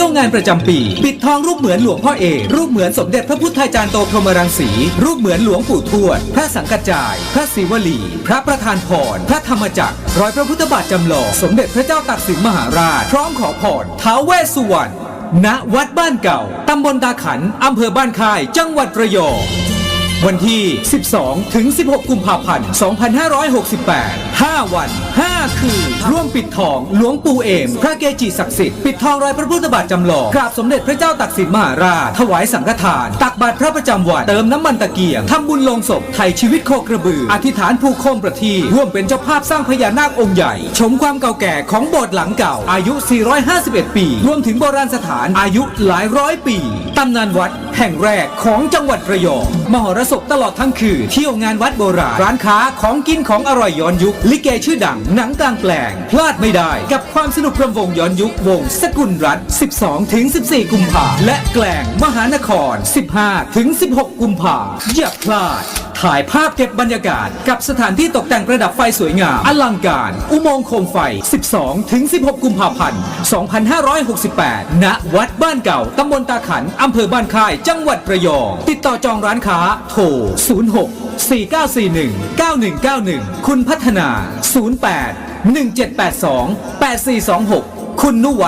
ที่ยวงานประจำปี ปิดทองรูปเหมือนหลวงพ่อเอกรูปเหมือนสมเด็จพระพุทธาจารย์โตพรหมรังสี รูปเหมือนหลวงปู่ทวด พระสังกัจจาย พระศิวลี พระประธานพร พระธรรมจักร รอยพระพุทธบาทจำลอง สมเด็จพระเจ้าตากสินมหาราช พร้อมขอพรท้าวเวสสุวรรณ ณ วัดบ้านเก่า ตำบลตาขัน อำเภอบ้านค่าย จังหวัดระยองวันที่ 12 ถึง 16 กุมภาพันธ์ 2568 5 วัน5 คืนร่วมปิดทองหลวงปู่เอม พระเกจิศักดิ์สิทธิ์ปิดทองรอยพระพุทธบาทจำลองกราบสมเด็จพระเจ้าตากสินมหาราชถวายสังฆทาน ตักบาตรพระประจำวัน เติมน้ำมันตะเกียงทำบุญลงศพไถ่ชีวิตโคกระบือ อธิษฐานผูกโคมประทีปร่วมเป็นเจ้าภาพสร้างพญานาคองค์ใหญ่ ชมความเก่าแก่ของโบสถ์หลังเก่า อายุ 451 ปี รวมถึงโบราณสถานอายุหลายร้อยปีตำนานวัด แห่งแรกของจังหวัดระยอง มหรสพตลอดทั้งคืนเที่ยวงานวัดโบราณ ร้านค้าของกินของอร่อยย้อนยุค ลิเกชื่อดัง หนังกลางแปลง พลาดไม่ได้ กับความสนุกรำวงย้อนยุควงสกุลรัฐ12ถึง14 กุมภาและแกลงมหานคร 15ถึง16 กุมภาอย่าพลาด ถ่ายภาพเก็บบรรยากาศ กับสถานที่ตกแต่งประดับไฟสวยงาม อลังการ อุโมงค์โคมไฟ 12 ถึง 16 กุมภาพันธ์ 2568 ณ วัดบ้านเก่า ตำบลตาขัน อำเภอบ้านค่าย จังหวัดระยอง ติดต่อจองร้านค้า โทร 06 4941 9191 คุณพัฒนา 08 1782 8426 คุณนุวัฒ